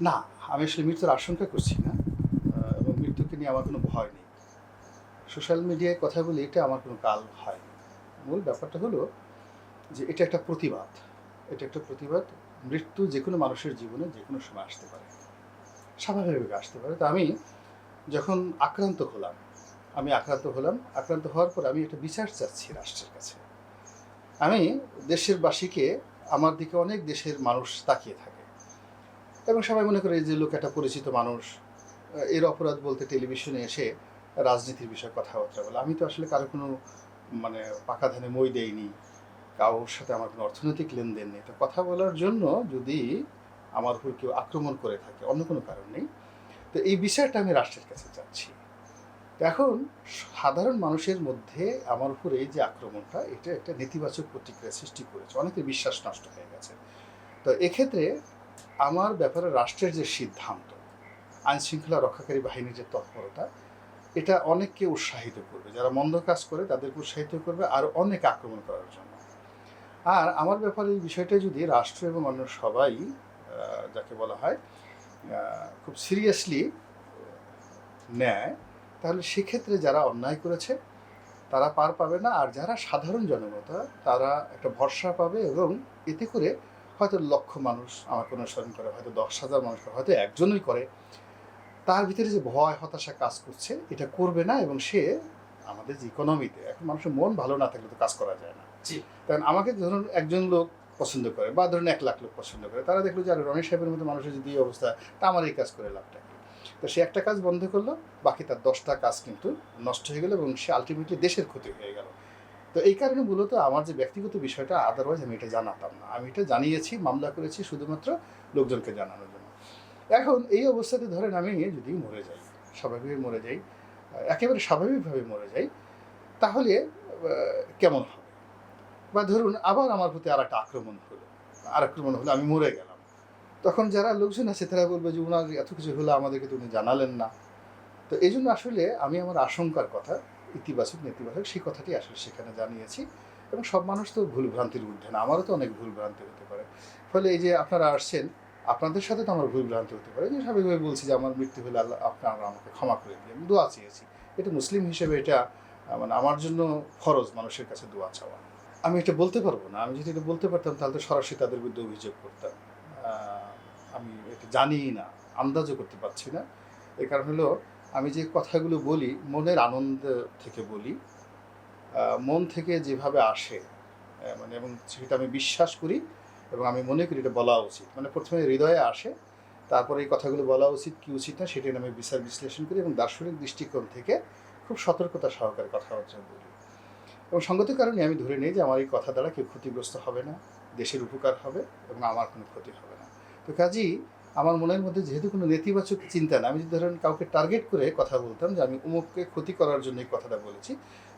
না, আমি আসলে মৃত্যুর আশঙ্কা করছি না এবং মৃত্যুকে নিয়ে আমার কোনো ভয় নেই। সোশ্যাল মিডিয়ায় কথা বলি এটা আমার কোনো কাল হয় মূল ব্যাপারটা হলো যে এটা একটা প্রতিবাদ। এটা একটা প্রতিবাদ, মৃত্যু যে কোনো মানুষের জীবনে যে কোনো সময় আসতে পারে। স্বাভাবিকভাবে আসতে পারে। তো আমি যখন আক্রান্ত হলাম, আমি আক্রান্ত হলাম, আক্রান্ত হওয়ার পর আমি একটা বিচার চাচ্ছি রাষ্ট্রের কাছে। আমি দেশের বাসীকে, আমার দিকে অনেক দেশের মানুষ তাকিয়ে থাকে। এবং সবাই মনে করে যে লোক একটা পরিচিত মানুষ এর অপরাধ বলতে টেলিভিশনে এসে রাজনীতির বিষয়ে কথাবার্তা বলে। আমি তো আসলে কারও কোনো মানে পাকা ধানে মই দেইনি, কারোর সাথে আমার কোনো অর্থনৈতিক লেনদেন নেই। তো কথা বলার জন্য যদি আমার উপর কেউ আক্রমণ করে থাকে, অন্য কোনো কারণ নেই, তো এই বিষয়টা আমি রাষ্ট্রের কাছে চাচ্ছি। এখন সাধারণ মানুষের মধ্যে আমার উপর এই যে আক্রমণটা, এটা একটা নেতিবাচক প্রতিক্রিয়া সৃষ্টি করেছে। অনেকের বিশ্বাস নষ্ট হয়ে গেছে। তো এক্ষেত্রে আমার ব্যাপারে রাষ্ট্রের যে সিদ্ধান্ত আইন শৃঙ্খলা রক্ষাকারী বাহিনীর যে তৎপরতা, এটা অনেককে উৎসাহিত করবে। যারা মন্দ কাজ করে, তাদেরকে উৎসাহিত করবে আর অনেক আক্রমণ করার জন্য। আর আমার ব্যাপারে এই বিষয়টা যদি রাষ্ট্র এবং অন্য সবাই যাকে বলা হয় খুব সিরিয়াসলি নেয়, তাহলে সেক্ষেত্রে যারা অন্যায় করেছে, তারা পার পাবে না। আর যারা সাধারণ জনতা, তারা একটা ভরসা পাবে এবং এতে করে হয়তো লক্ষ মানুষ আমাকে অনুসরণ করে হয়তো দশ হাজার মানুষ করে হয়তো একজনই করে। তার ভিতরে যে ভয় হতাশা কাজ করছে এটা করবে না এবং সে আমাদের যে ইকোনমিতে এখন মানুষের মন ভালো না থাকলে তো কাজ করা যায় না। জি। কারণ আমাকে ধরুন একজন লোক পছন্দ করে বা ধরুন এক লাখ লোক পছন্দ করে তারা দেখল যে আর রমেশ সাহেবের মতো মানুষের যদি এই অবস্থা তা আমার এই কাজ করে লাভটা তো সে একটা কাজ বন্ধ করল বাকি তার দশটা কাজ কিন্তু নষ্ট হয়ে গেল এবং সে আলটিমেটলি দেশের ক্ষতি হয়ে গেল। তো এই কারণে মূলত আমার যে ব্যক্তিগত বিষয়টা আদারওয়াইজ আমি এটা জানাতাম না। আমি এটা জানিয়েছি, মামলা করেছি শুধুমাত্র লোকজনকে জানানোর জন্য। এখন এই অবস্থাতে ধরেন আমি যদি মরে যাই, স্বাভাবিকভাবে মরে যাই, একেবারে স্বাভাবিকভাবে মরে যাই, তাহলে কেমন হবে? বা ধরুন আবার আমার প্রতি আর একটা আক্রমণ হলো আর আক্রমণ হলো আমি মরে গেলাম। তখন যারা লোকজন আছে তারা বলবে যে, উনার এত কিছু হলো, আমাদেরকে তো উনি জানালেন না। তো এই জন্য আসলে আমি আমার আশঙ্কার কথা ইতিবাচক, নেতিবাচক, সেই কথাটি আসলে সেখানে জানিয়েছি এবং সব মানুষ তো ভুল ভ্রান্তির ঊর্ধ্বে না, আমারও তো অনেক ভুল ভ্রান্তি হতে পারে। ফলে এই যে আপনারা আসছেন, আপনাদের সাথে তো আমার ভুল ভ্রান্তি হতে পারে। যে স্বাভাবিকভাবে বলছি যে আমার মৃত্যু হলে আল্লাহ, আপনারা আমাকে ক্ষমা করে দিয়ে আমি দোয়া চেয়েছি। এটা মুসলিম হিসেবে এটা মানে আমার জন্য ফরজ মানুষের কাছে দোয়া চাওয়া। আমি এটা বলতে পারব না, আমি যদি এটা বলতে পারতাম তাহলে তো সরাসরি তাদের বিরুদ্ধে অভিযোগ করতাম। আমি এটা জানি না, আন্দাজও করতে পারছি না। এর কারণ হলো আমি যে কথাগুলো বলি, মনের আনন্দ থেকে বলি মন থেকে যেভাবে আসে মানে এবং সেটা আমি বিশ্বাস করি এবং আমি মনে করি এটা বলা উচিত। মানে প্রথমে হৃদয়ে আসে, তারপরে এই কথাগুলো বলা উচিত, কি উচিত না, সেটা আমি বিচার বিশ্লেষণ করি এবং দার্শনিক দৃষ্টিকোণ থেকে খুব সতর্কতা সহকারে কথাবার্তা বলি এবং সঙ্গত কারণে আমি ধরে নিই যে আমার এই কথা দ্বারা কেউ ক্ষতিগ্রস্ত হবে না, দেশের উপকার হবে এবং আমার কোনো ক্ষতি হবে না। তো কাজেই আমার মনের মধ্যে যেহেতু কোনো নেতিবাচক চিন্তা না আমি যদি ধরেন কাউকে টার্গেট করে কথা বলতাম যে আমি অমুককে ক্ষতি করার জন্য এই কথাটা বলেছি,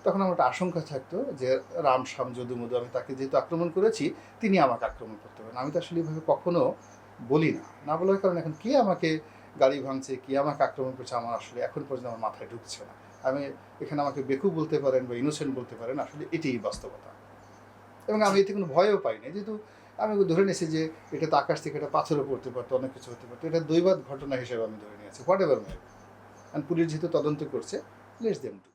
তখন আমার একটা আশঙ্কা থাকতো যে রাম শাম যদু মধু আমি তাকে যেহেতু আক্রমণ করেছি, তিনি আমাকে আক্রমণ করতে পারেন। আমি তো আসলে এইভাবে কখনো বলি না। না বলার কারণে এখন কে আমাকে গাড়ি ভাঙছে, কে আমাকে আক্রমণ করছে, আমার আসলে এখন পর্যন্ত আমার মাথায় ঢুকছে না। আমি এখানে আমাকে বেকু বলতে পারেন বা ইনোসেন্ট বলতে পারেন, আসলে এটাই বাস্তবতা। এবং আমি এতে কোনো ভয়ও পাই না যেহেতু আমি ধরে নিয়েছি যে এটা তো আকাশ থেকে একটা পাথরও পড়তে পারতো, অনেক কিছু হতে পারতো। এটা দৈবাদ ঘটনা হিসেবে আমি ধরে নিয়েছি হোয়াট এভার মাই পুলিশ যেহেতু তদন্ত করছে লেটস দেম টু